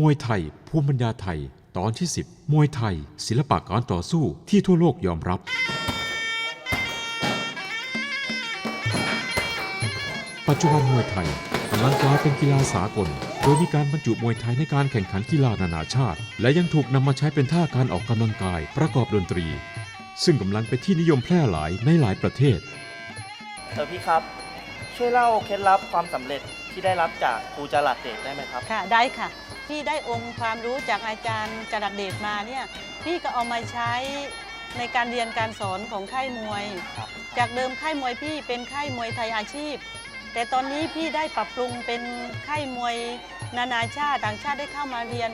มวยไทย ภูมิปัญญาไทย ตอนที่ 10 มวยไทย ศิลปะการต่อสู้ที่ทั่วโลกยอมรับ ปัจจุบันมวยไทยกำลังกลายเป็นกีฬาสากล โดยมีการบรรจุมวยไทยในการแข่งขันกีฬานานาชาติ และยังถูกนำมาใช้เป็นท่าการออกกำลังกายประกอบดนตรี ซึ่งกำลังเป็นที่นิยมแพร่หลายในหลายประเทศ เออพี่ครับ ช่วยเล่าเคล็ดลับความสำเร็จที่ได้รับจากครูจรัสเดชได้ไหมครับ ค่ะ ได้ค่ะ พี่ได้องค์ความรู้จากอาจารย์จรัสเดชมาเนี่ยพี่ก็เอามาใช้ในการเรียนการสอนของค่ายมวย ครับ จากเดิมค่ายมวยพี่เป็นค่ายมวยไทยอาชีพ แต่ตอนนี้พี่ได้ปรับปรุงเป็นค่ายมวยนานาชาติต่างชาติได้เข้ามาเรียน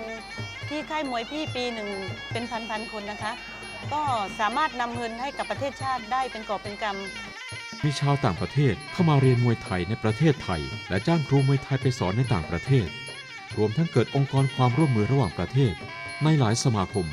ที่ค่ายมวยพี่ปีหนึ่งเป็นพันๆคนนะคะ ก็สามารถนำเงินให้กับประเทศชาติได้เป็นกอบเป็นกำ มีชาวต่างประเทศเข้ามาเรียนมวยไทยในประเทศไทย และจ้างครูมวยไทยไปสอนในต่างประเทศ รวมทั้งเกิดองค์กรความร่วมมือระหว่างประเทศ ในหลายสมาคม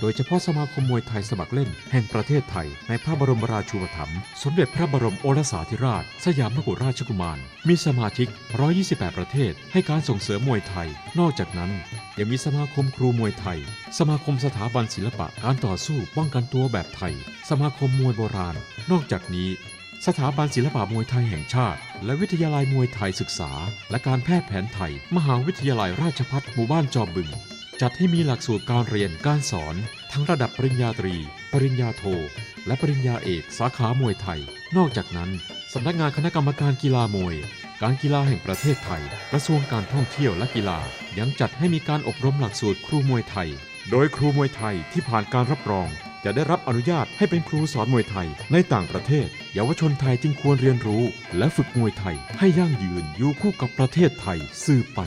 โดยเฉพาะสมาคมมวยไทยสมัครเล่น แห่งประเทศไทย ในพระบรมราชูปถัมภ์สมเด็จพระบรมโอรสาธิราช สยามกุฎราชกุมาร มีสมาชิก 128 ประเทศ ให้การส่งเสริมมวยไทย นอกจากนั้น ยังมีสมาคมครูมวยไทย สมาคมสถาบันศิลปะการต่อสู้ป้องกันตัวแบบไทย สมาคมมวยโบราณ นอกจากนี้ สถาบันศิลปะมวยไทยแห่งชาติ และวิทยาลัยมวยไทยศึกษา และการแพทย์แผนไทย มหาวิทยาลัยราชภัฏหมู่บ้านจอมบึง จัดให้มีหลักสูตรการเรียนการสอน ทั้งระดับปริญญาตรี ปริญญาโท และปริญญาเอกสาขามวยไทย นอกจากนั้นสำนักงานคณะกรรมการกีฬามวย การกีฬาแห่งประเทศไทย กระทรวงการท่องเที่ยวและกีฬา ยังจัดให้มีการอบรมหลักสูตรครูมวยไทย โดยครูมวยไทยที่ผ่านการรับรอง จะได้รับอนุญาตให้เป็นครูสอนมวยไทยในต่างประเทศ เยาวชนไทยจึงควรเรียนรู้ และฝึกมวยไทยให้ยั่งยืนอยู่คู่กับประเทศไทยสืบไป